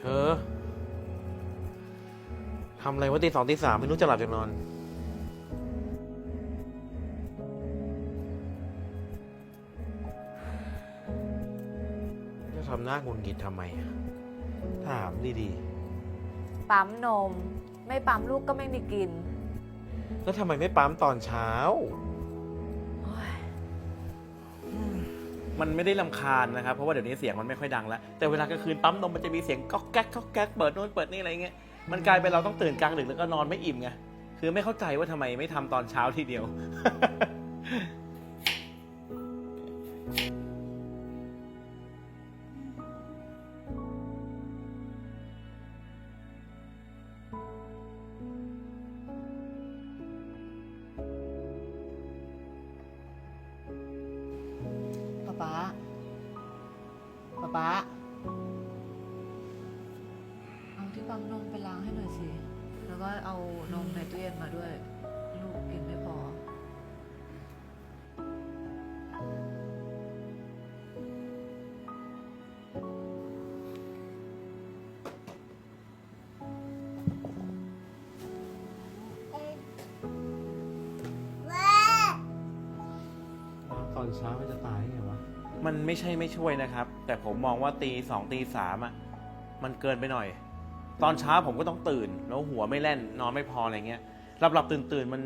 เธอทำอะไรวะตีสองตีสามไม่รู้จะหลับจะนอน จะทำหน้างุนกิดทำไม ถามดีๆปั๊มนม ไม่ปั๊มลูกก็ไม่มีกินแล้วทำไมไม่ปั๊มตอนเช้า มันไม่ได้ลำคาญนะครับ เพราะว่าเดี๋ยวนี้เสียงมันไม่ค่อยดังแล้ว แต่เวลากลางคืนปั๊มนมมันจะมีเสียงก๊อกแก๊กก๊อกแก๊กเปิดโนู่นเปิดนี่อะไรเงี้ย มันกลายเป็นเราต้องตื่นกลางดึกแล้วก็นอนไม่อิ่มไง คือไม่เข้าใจว่าทำไมไม่ทำตอนเช้าทีเดียว ป๊าป๊าเอาที่ปั๊มนมไปล้างให้หน่อยสิ แล้วก็เอานมในตู้เย็นมาด้วย ลูกกินไม่พอ ตอนเช้ามันจะตายไงวะ มันไม่ใช่ไม่ช่วยนะครับ แต่ผมมองว่าตีสองตีสามอะมันเกินไปหน่อย ตอนเช้าผมก็ต้องตื่น แล้วหัวไม่แล่น นอนไม่พออะไรเงี้ยหลับหลับตื่นตื่นๆมัน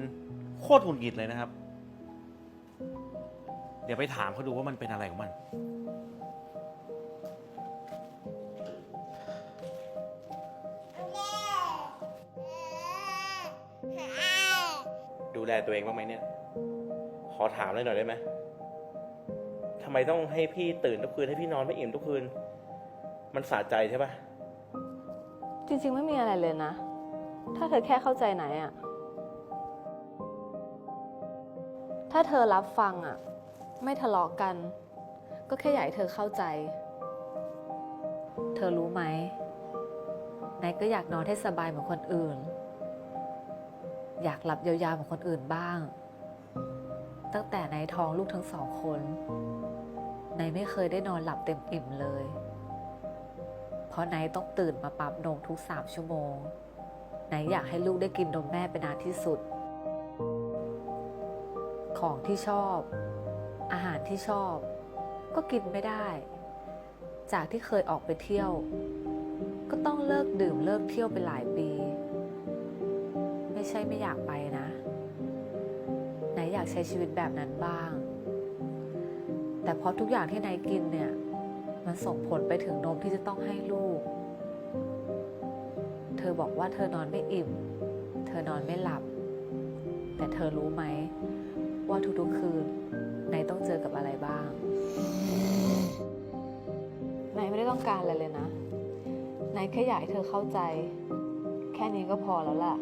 โคตรหงุดหงิดเลยนะครับ เดี๋ยวไปถามเขาดูว่ามันเป็นอะไรของมัน ดูแลตัวเองบ้างไหมเนี่ย ขอถามเลยหน่อยได้ไหม ทำไมต้องให้พี่ตื่นทุกคืนให้พี่นอนไม่อิ่มทุกคืน มันสะใจใช่ปะจริงๆไม่มีอะไรเลยนะ ถ้าเธอแค่เข้าใจไหนอะถ้าเธอรับฟังอะไม่ทะเลาะกัน ก็แค่อยากให้เธอเข้าใจ เธอรู้ไหมไหนก็อยากนอนให้สบายเหมือนคนอื่น อยากหลับยาวๆเหมือนคนอื่นบ้าง ตั้งแต่ในท้องลูกทั้งสองคนนายไม่เคยได้นอนหลับเต็มอิ่มเลย เพราะนท์ต้องตื่นมาปั๊มนมทุกสามชั่วโมงนท์อยากให้ลูกได้กินนมแม่เป็นนานที่สุด ของที่ชอบ อาหารที่ชอบ ก็กินไม่ได้ จากที่เคยออกไปเที่ยว ก็ต้องเลิกดื่มเลิกเที่ยวไปหลายปี ไม่ใช่ไม่อยากไปนะากใช้ชีวิตแบบนั้นบ้าง แต่เพราะทุกอย่างที่นท์กินเนี่ย มันส่งผลไปถึงนมที่จะต้องให้ลูก เธอบอกว่าเธอนอนไม่อิ่ม เธอนอนไม่หลับ แต่เธอรู้ไหม ว่าทุกๆคืนนายต้องเจอกับอะไรบ้างนายไม่ได้ต้องการอะไรเลยนะนายแค่อยากให้เธอเข้าใจ แค่นี้ก็พอแล้วล่ะ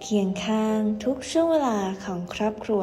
เคียงข้างทุกช่วงเวลาของครอบครัว